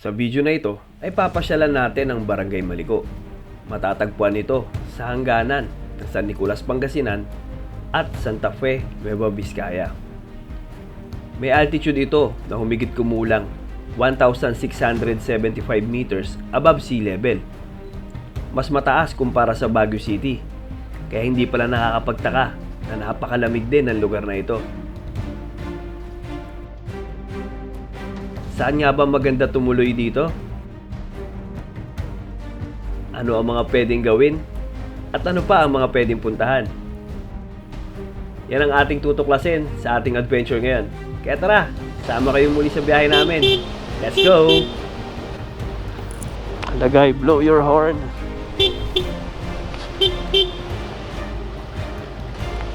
Sa video na ito ay papasyalan natin ang Barangay Maliko. Matatagpuan ito sa hangganan ng San Nicolas, Pangasinan at Santa Fe, Nueva Vizcaya. May altitude ito na humigit kumulang 1,675 meters above sea level. Mas mataas kumpara sa Baguio City, kaya hindi pala nakakapagtaka na napakalamig din ang lugar na ito. Saan nga ba maganda tumuloy dito? Ano ang mga pwedeng gawin? At ano pa ang mga pwedeng puntahan? Yan ang ating tutuklasin sa ating adventure ngayon. Kaya tara, sama kayo muli sa biyahe namin. Let's go! Lagay, blow your horn.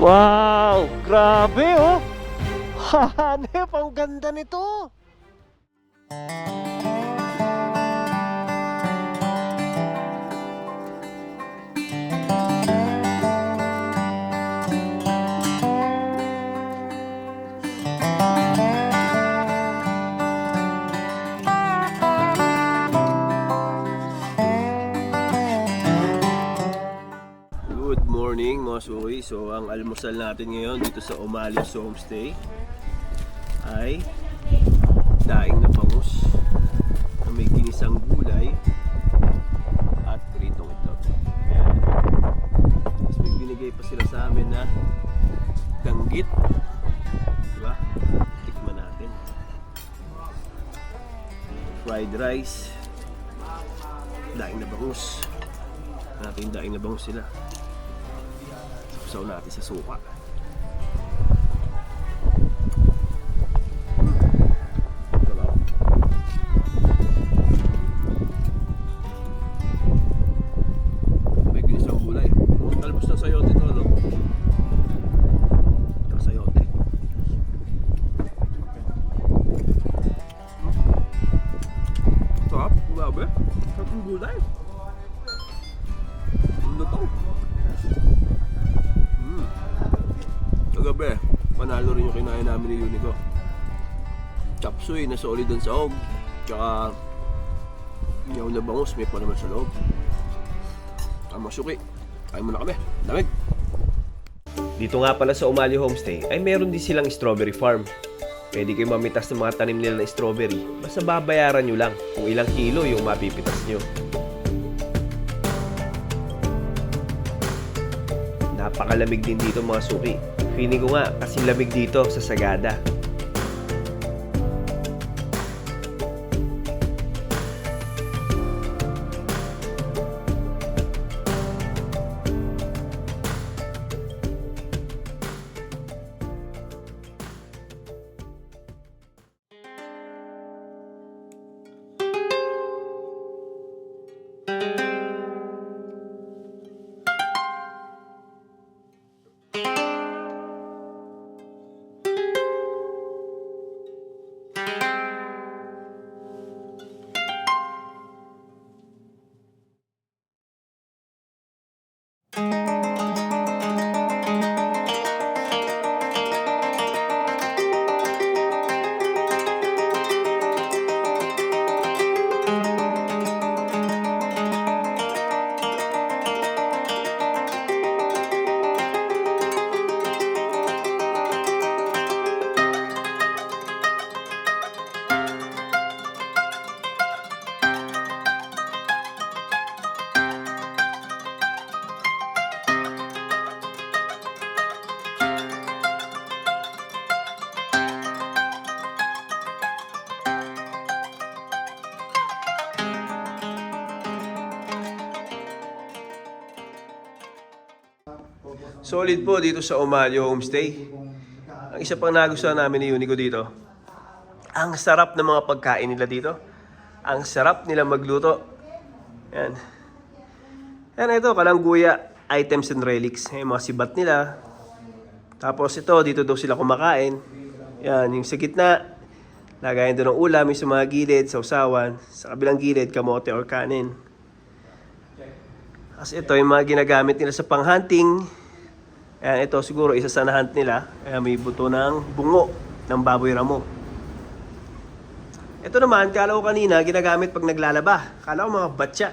Wow! Grabe oh! Hanep, ang ganda nito! Suki. So ang almusal natin ngayon dito sa Omalis Homestay ay daing na bangus rice. Daing na bangus. Natin daing na bangus sila. Sausaw natin sa suka. Grabe. Sarap yung gulay. Ano to? Mm. Kagabi, panalo rin yung kinain namin ni Unico. Chapsuy na solid ang saog. Tsaka yaw na bangus, may pa naman sa loob. Ang masuki. Kain muna kami. Lamig. Dito nga pala sa Umali Homestay ay meron din silang strawberry farm. Pwede kayo mamitas ng mga tanim nila na strawberry. Basta babayaran nyo lang kung ilang kilo yung mapipitas nyo. Napakalamig din dito mga suki. Feeling ko nga kasi lamig dito sa Sagada. Solid po dito sa Omalio Homestay. Ang isa pang nagustuhan namin ni Unico dito, ang sarap ng mga pagkain nila dito. Ang sarap nila magluto. Yan. Yan ito, kalangguya, items and relics. Yung mga sibat nila. Tapos ito, dito daw sila kumakain. Yan, yung sa gitna, lagayan doon ng ulam, yung sa mga gilid, sa usawan. Sa kabilang gilid, kamote or kanin. Tapos ito, yung mga ginagamit nila sa panghunting. Ayan, ito siguro isa sa nahunt nila. Ayan, may buto ng bungo ng baboy ramo. Ito naman, kala ko kanina, ginagamit pag naglalaba. Kala ko mga batya.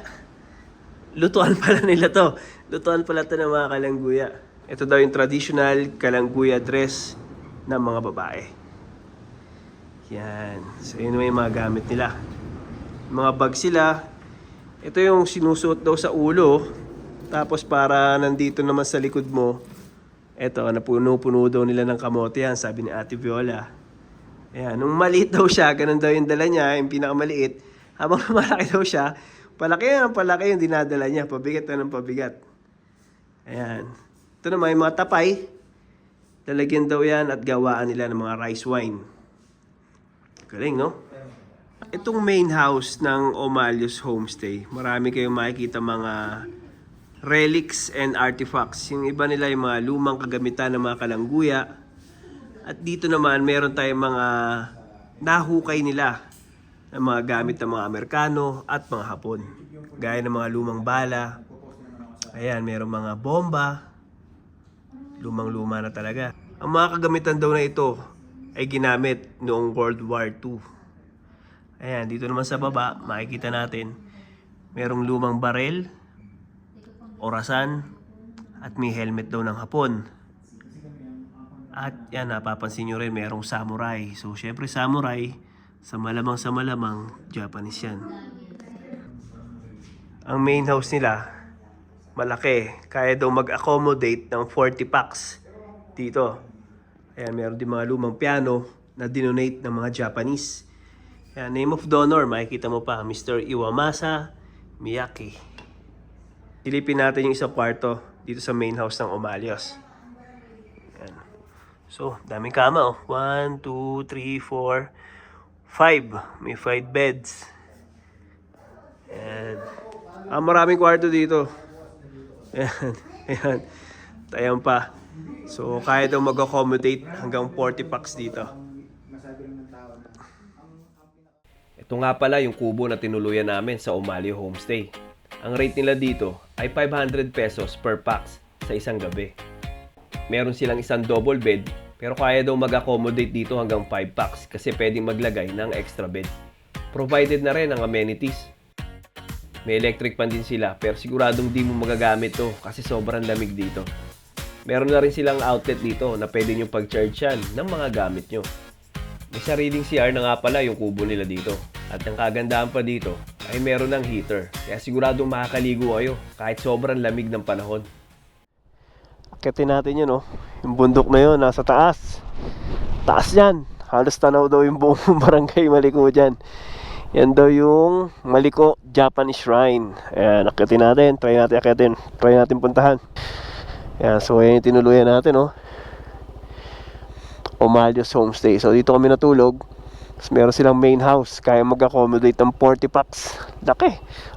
Lutuan pala nila to. Lutuan pala to ng mga kalangguya. Ito daw yung traditional kalangguya dress ng mga babae. Yan. So, yun yung mga gamit nila. Mga bag sila. Ito yung sinusuot daw sa ulo. Tapos para nandito naman sa likod mo, eto, napuno-puno daw nila ng kamote yan, sabi ni Ate Viola. Ayan, nung maliit daw siya, ganun daw yung dala niya, yung pinakamaliit. Habang malaki daw siya, palaki yan, palaki yung dinadala niya, pabigat na ng pabigat. Ayan. Ito naman yung mga tapay. Lalagyan daw yan at gawaan nila ng mga rice wine. Galing, no? Itong main house ng Omalius Homestay, marami kayong makikita mga relics and artifacts. Yung iba nila yung mga lumang kagamitan ng mga kalangguya. At dito naman, meron tayong mga nahukay nila ng mga gamit ng mga Amerikano at mga Hapon. Gaya ng mga lumang bala. Ayan, meron mga bomba. Lumang-luma na talaga. Ang mga kagamitan daw na ito ay ginamit noong World War II. Ayan, dito naman sa baba, makikita natin, merong lumang barel, orasan, at may helmet daw ng hapon. At yan, napapansin nyo rin, merong samurai. So, syempre samurai, sa malamang sa malamang, Japanese yan. Ang main house nila, malaki. Kaya daw mag-accommodate ng 40 packs dito. Ayan, meron din mga lumang piano na dinonate ng mga Japanese. Ayan, name of donor, makikita mo pa, Mr. Iwamasa Miyake. Silipin natin yung isang kwarto dito sa main house ng Omalios. Ayan. So, daming kama oh. 1, 2, 3, 4, 5. May 5 beds. Ayan. Ah, maraming kwarto dito. Ayan. Ayan. Ayan pa. So, kaya daw mag-accommodate hanggang 40 packs dito. Ito nga pala yung kubo na tinuluyan namin sa Umalio Homestay. Ang rate nila dito ay 500 pesos per packs sa isang gabi. Meron silang isang double bed pero kaya daw mag-accommodate dito hanggang 5 packs kasi pwedeng maglagay ng extra bed. Provided na rin ang amenities. May electric pan din sila pero siguradong di mo magagamit to kasi sobrang lamig dito. Meron na rin silang outlet dito na pwede nyo pag-charge yan ng mga gamit nyo. May sariling CR na nga pala yung kubo nila dito. At ang kagandahan pa dito ay meron ng heater. Kaya siguradong makakaligo kayo kahit sobrang lamig ng panahon. Akitin natin yun, oh. Yung bundok na yun, nasa taas. Taas yan. Halos tanaw daw yung buong barangay Maliko dyan. Yan daw yung Maliko Japanese Shrine. Ayan, akitin natin. Try natin akitin. Try natin puntahan. Ayan, so ayan yung tinuluyan natin, oh. Omalios Homestay. So dito kami natulog. Tapos meron silang main house. Kaya mag-accommodate ng 40 packs. Laki.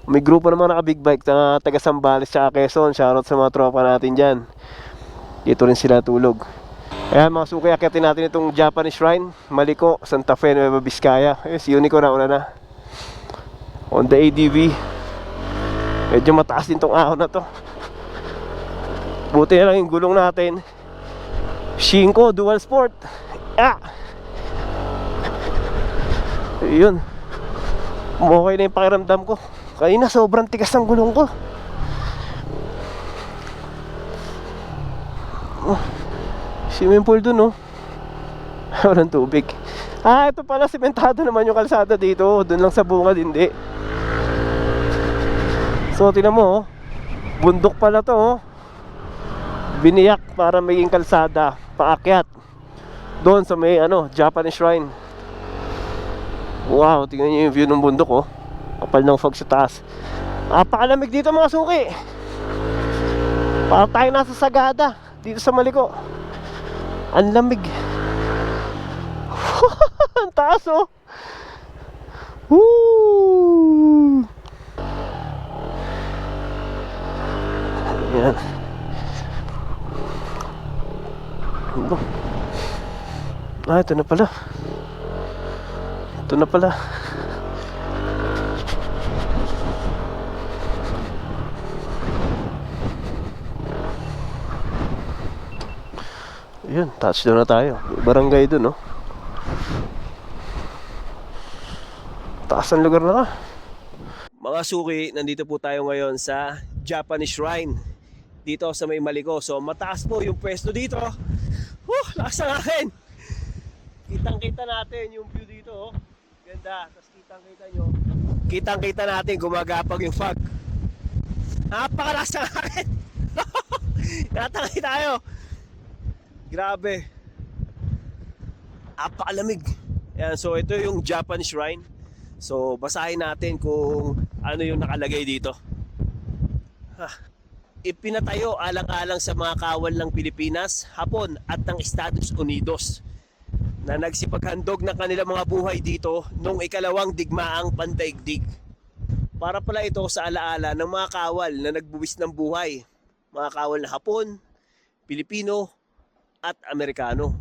May grupo naman naka big bike na taga Sambales sa Quezon. Shoutout sa mga tropa natin dyan. Dito rin sila tulog. Ayan mga suki, akitin natin itong Japanese Shrine. Maliko, Santa Fe, Nueva Vizcaya. Ayun, si Unico na una na. On the ADV. Medyo mataas din tong ahon na to. Buti na lang yung gulong natin. Shinko Dual Sport. Ah! Yun. Okay na yung pakiramdam ko. Kanina sobrang tigas ng gulong ko. Oh, swimming pool dun, oh. Walang tubig. Ah, ito pala, simentado naman yung kalsada dito. Doon lang sa bungad, hindi. So, tinan mo, oh. Bundok pala to, oh. Biniyak para maging kalsada, paakyat. Doon sa may, ano, Japanese shrine. Wow, tingnan niyo yung view ng bundok, oh. Kapal ng fog sa taas. Napakalamig dito, mga suki. Parang tayo nasa Sagada, dito sa Maliko. Ang lamig. Ang taas, oh. Woo! Yan. Ano? Ah, ito na pala. Ito na pala. Yun, touchdown na tayo. Barangay dun, no? Taas ang lugar na to. Mga suki, nandito po tayo ngayon sa Japanese Shrine. Dito sa may Maliko. So mataas po yung pwesto dito. Woo! Lakas ang akin! Kitang kita natin yung view dito. Oh. Ganda. Tapos kitang kita nyo. Kitang kita natin gumagapag yung fog. Napakalakas ang akin! Natangay tayo! Grabe. Apakalamig. Yan, so ito yung Japan Shrine. So basahin natin kung ano yung nakalagay dito. Ha. Ipinatayo alang-alang sa mga kawal ng Pilipinas, Hapon at ng Estados Unidos na nagsipaghandog ng kanilang mga buhay dito noong ikalawang digmaang pandaigdig. Para pala ito sa alaala ng mga kawal na nagbuwis ng buhay. Mga kawal na Hapon, Pilipino, at Amerikano.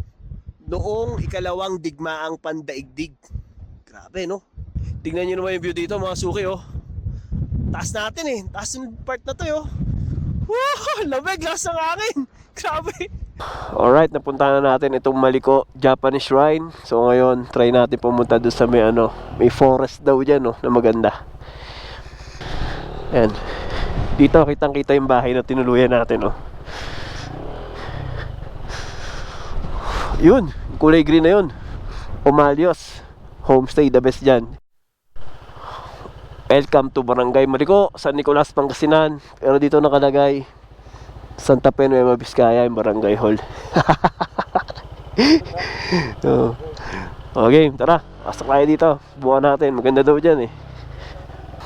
Noong ikalawang digmaang pandaigdig. Grabe, no? Tingnan nyo naman yung view dito, mga suki, oh. Taas natin, eh. Taas yung part na to, oh. Wow! Lamig, lakas ng hangin. Grabe. Alright, napunta na natin itong Maliko Japanese Shrine. So ngayon, try natin pumunta doon sa may ano, may forest daw dyan, oh, na maganda. Yan. Dito, kitang-kita yung bahay na tinuluyan natin, oh. Yun, kulay green na yun. Omalios. Homestay, the best dyan. Welcome to Barangay Maliko, San Nicolas, Pangasinan. Pero dito nakalagay, Santa Fe Nueva Vizcaya, yung Barangay Hall. so, okay, tara. Pasok tayo dito. Buwan natin. Maganda daw dyan eh.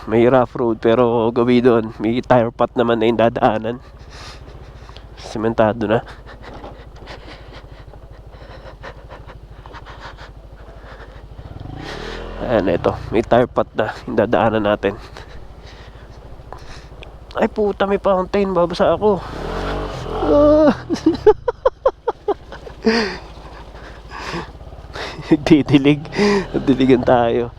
May rough road pero gawi doon. May tire pot naman na yung dadaanan. Sementado na. Ayan, ito. May tire pot na yung dadaanan natin. Ay puta, may fountain. Babasa ako. Ah. Didilig. Diligan tayo.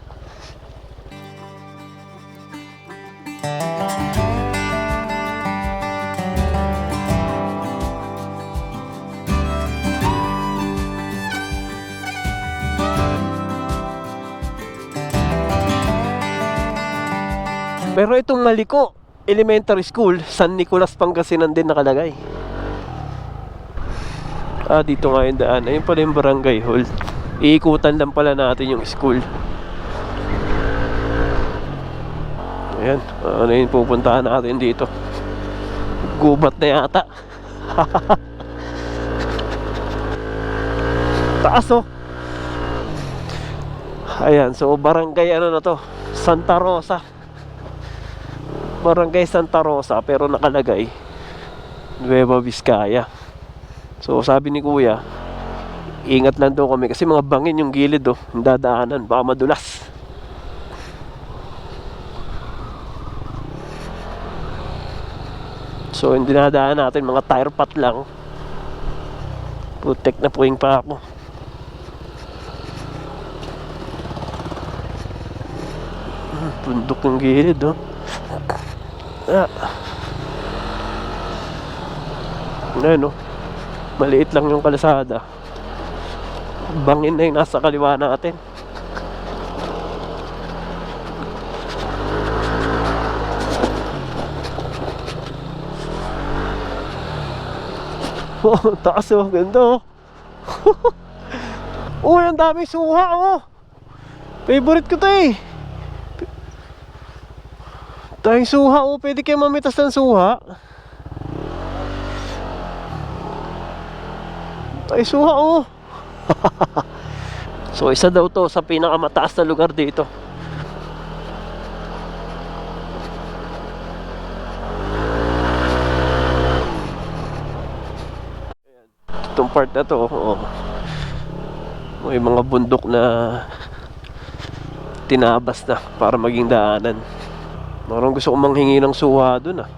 Pero itong Maliko Elementary School, San Nicolas, Pangasinan din nakalagay. Ah, dito nga yung daan. Ayun pala yung barangay hall. Iikutan lang pala natin yung school. Ayan, ano yung pupuntahan natin dito? Gubat na yata. Taas oh. Ayan, so barangay ano na to? Santa Rosa. Barangay Santa Rosa pero nakalagay Nueva Vizcaya. So sabi ni Kuya, ingat lang daw kami kasi mga bangin yung gilid oh, yung dadaanan, baka madulas. So yung dinadaan natin mga tire pot lang. Putek na puwing pa ako. Bundok yung gilid oh. Ah. Ano, no? Maliit lang yung kalsada. Bangin na yung nasa kaliwa natin. Oh, taas oh, ganda oh. Uy, ang daming suha oh. Favorite ko to eh. Tayong suha oh, pwede kayo mamitas ng suha. Ay, suha oh. so, isa daw to sa pinakamataas na lugar dito. Itong part na to, oh. May mga bundok na tinabas na para maging daanan. Parang gusto kong manghingi ng suha dun ah.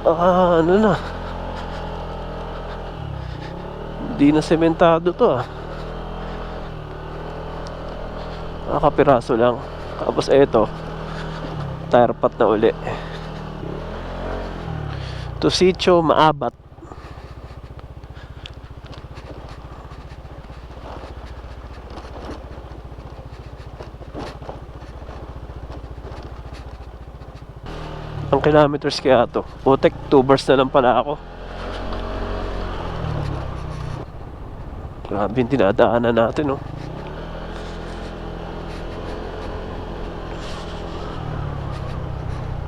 ah, ano na. Hindi na sementado to ah. Nakapiraso lang. Tapos eto, tire pot na uli. To sitio maabat. Kilometers kaya to? Putek, 2 bars na lang pala ako. Grabe yung dinadaanan natin, oh.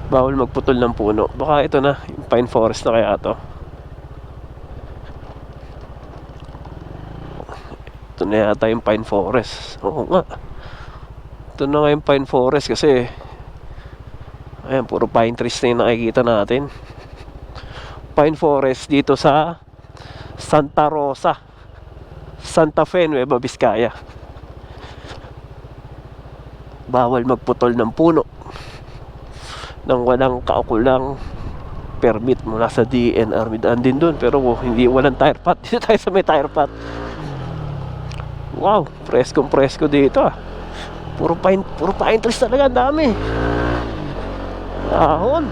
Bawal magputol ng puno. Baka ito na, yung pine forest na kaya to. Ito na yata yung pine forest. Oo nga. Ito na nga yung pine forest kasi Ayan, puro pine trees na yung nakikita natin. Pine forest dito sa Santa Rosa. Santa Fe, Nueva Vizcaya. Bawal magputol ng puno nang walang kaukulang permit mula sa DNR. Midaan din dun, pero oh, hindi walang tire pot. Dito tayo sa may tire pot. Wow, preskong presko dito ah. Puro pine, puro pine trees talaga, dami. Ahon.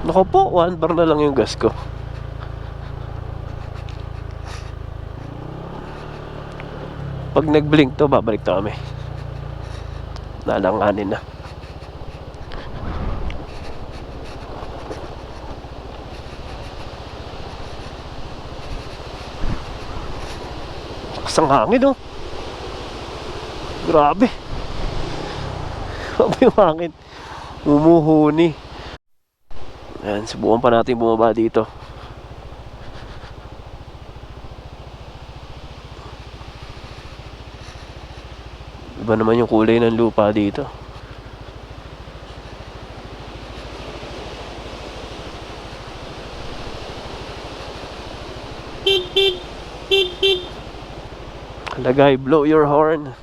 Nako po, one bar na lang yung gas ko. Pag nag-blink to, babalik to kami. Nalanganin na. Lakas ang hangin, oh. Grabe. Grabe yung hangin. Umuhuni. Ayan, subukan pa natin bumaba dito. Iba naman yung kulay ng lupa dito. Lagay, blow your horn.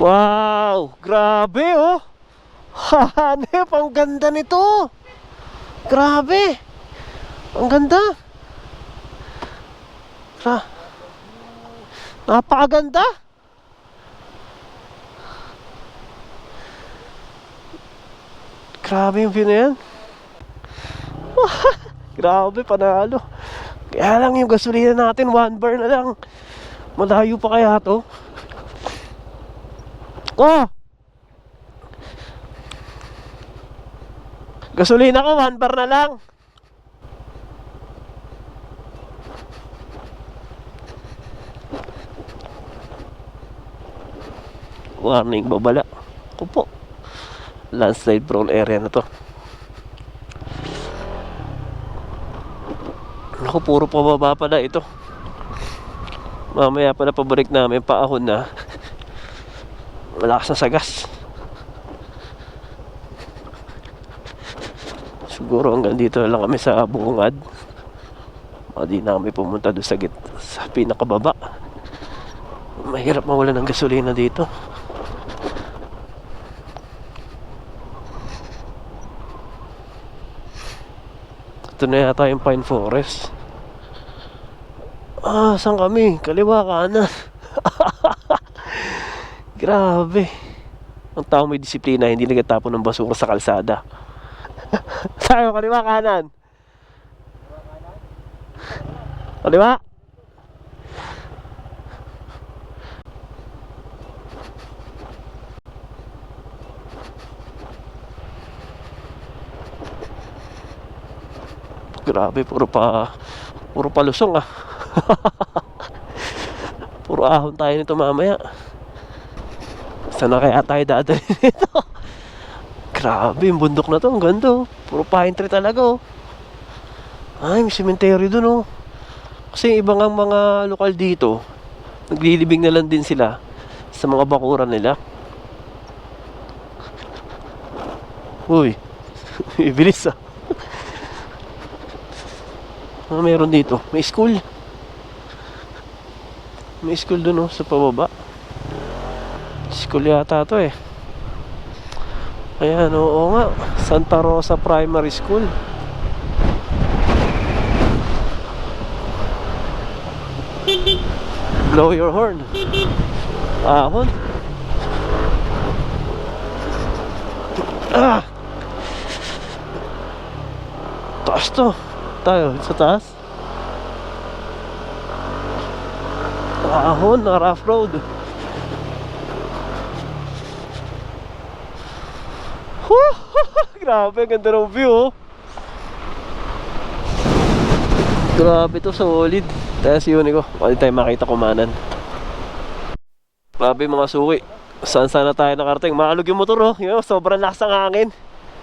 Wow! Grabe oh! Hanep! Ang ganda nito! Grabe! Ang ganda! Gra Napakaganda! Grabe yung view na yan. Grabe, panalo. Kaya lang yung gasolina natin, one bar na lang. Malayo pa kaya to? Oh! Gasolina ko, one bar na lang. Warning, babala. Ako po. Landslide prone area na to. Ako, puro pababa pala ito. Mamaya pala pabalik namin, paahon na. Malakas na sa gas. Siguro hanggang dito lang kami sa bungad. O di na kami pumunta doon sa, git sa pinakababa. Mahirap mawala ng gasolina dito. Ito na yata yung pine forest. Ah, saan kami? Kaliwa kanan. Grabe. Ang tao may disiplina, hindi nagtatapon ng basura sa kalsada. Tayo, kaliwa kanan. Kaliwa. Grabe, puro pa puro palusong ah. puro ahon tayo nito mamaya. Saan na kaya tayo dadali nito? Grabe, yung bundok na to, ang ganda oh. Puro pine tree talaga oh. Ay, may cemetery dun oh. Kasi ibang ang mga lokal dito, naglilibing na lang din sila sa mga bakuran nila. Uy, ibilis ah. Ano meron dito? May school. May school dun oh, sa pababa. School yata to eh. Ayan, oo nga. Santa Rosa Primary School. Blow your horn. Ahon. Ah! Taas to. Tayo, sa taas. Ahon na rough road. Huh! Grabe, ganda ng view. oh. Grabe to, solid. Tayo si Unico. Pwede tayo makita kumanan. Grabe mga suki. Saan sana tayo nakarating? Maalog yung motor oh. Yun, sobrang lakas ng hangin.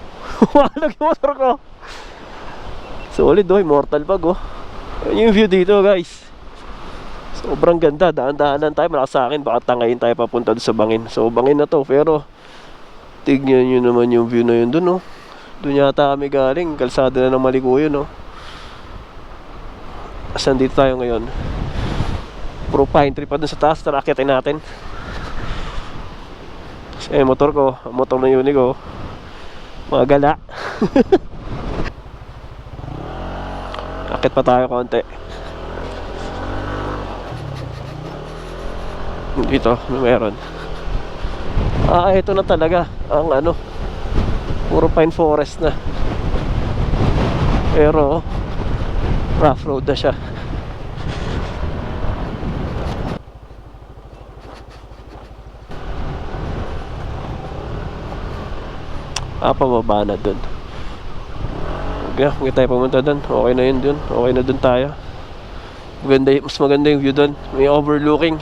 Maalog yung motor ko. Solid oh, immortal bag oh. Yan yung view dito guys. Sobrang ganda. Daan-daanan tayo. Malakas sa akin. Baka tangayin tayo papunta doon sa bangin. So bangin na to. Pero tignan nyo naman yung view na yun doon oh. Doon yata kami galing. Kalsada na ng Malikuyo no. Asan dito tayo ngayon? Puro pine tree pa dun sa taas. Tara, akitin natin. Kasi eh, motor ko, motor na uni ko, mga gala. Akit pa tayo konti. Dito, meron. Ah, ito na talaga ang ano. Puro pine forest na. Pero rough road na siya. Ah, pababa na dun. Na, huwag tayo pumunta dun. Okay na yun dun. Okay na dun tayo. Maganda, mas maganda yung view dun. May overlooking.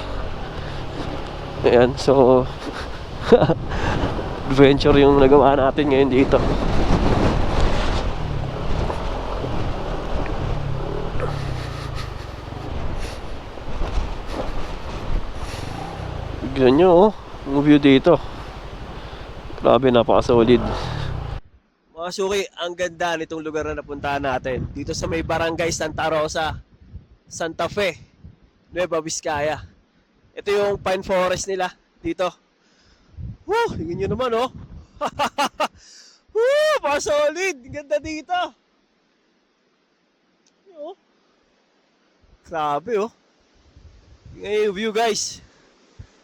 Ayan, so... adventure yung nagawa natin ngayon dito. Tignan nyo, oh. Yung view dito. Grabe, napaka-solid. Mga suki, ang ganda nitong lugar na napuntahan natin. Dito sa may barangay Santa Rosa, Santa Fe, Nueva Vizcaya. Ito yung pine forest nila dito. Woo! Tingnan nyo naman, oh. Woo! Mga solid! Ganda dito. Oh. Grabe, oh. Tingnan yung view, guys.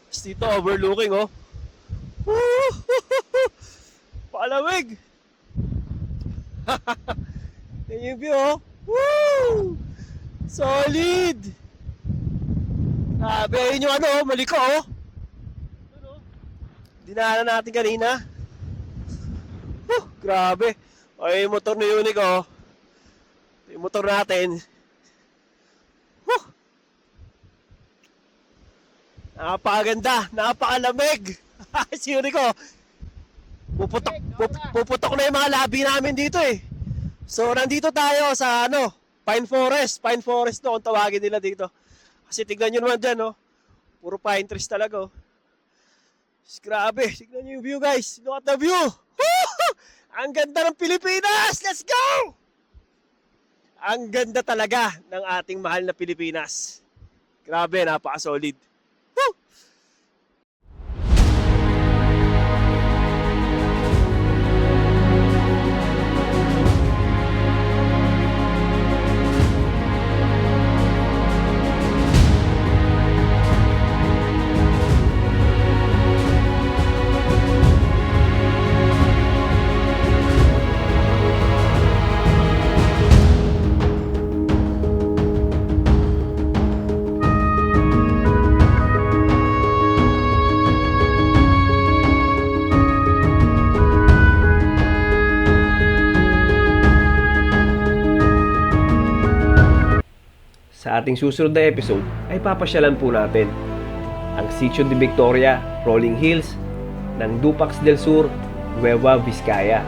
Tapos dito, overlooking, oh. Woo! Palamig! Yan yung view, oh. Woo! Solid! Grabe, yun yung ano, oh, maliko, oh. Oh. Dinaanan natin kanina. Huh, grabe. Ay, yung motor ni Unique, oh. Yung motor natin. Huh. Napakaganda, napakalamig. si Unico, puputok, pup- puputok na yung mga labi namin dito eh. So, nandito tayo sa ano, Pine Forest. Pine Forest no, kung tawagin nila dito. Kasi tignan nyo naman dyan, no. Puro pine trees talaga, oh. Grabe, tignan nyo yung view, guys. Look at the view. Ang ganda ng Pilipinas! Let's go! Ang ganda talaga ng ating mahal na Pilipinas. Grabe, napaka-solid. Ating susunod na episode ay papasyalan po natin ang Sitio de Victoria, Rolling Hills ng Dupax del Sur, Nueva Vizcaya.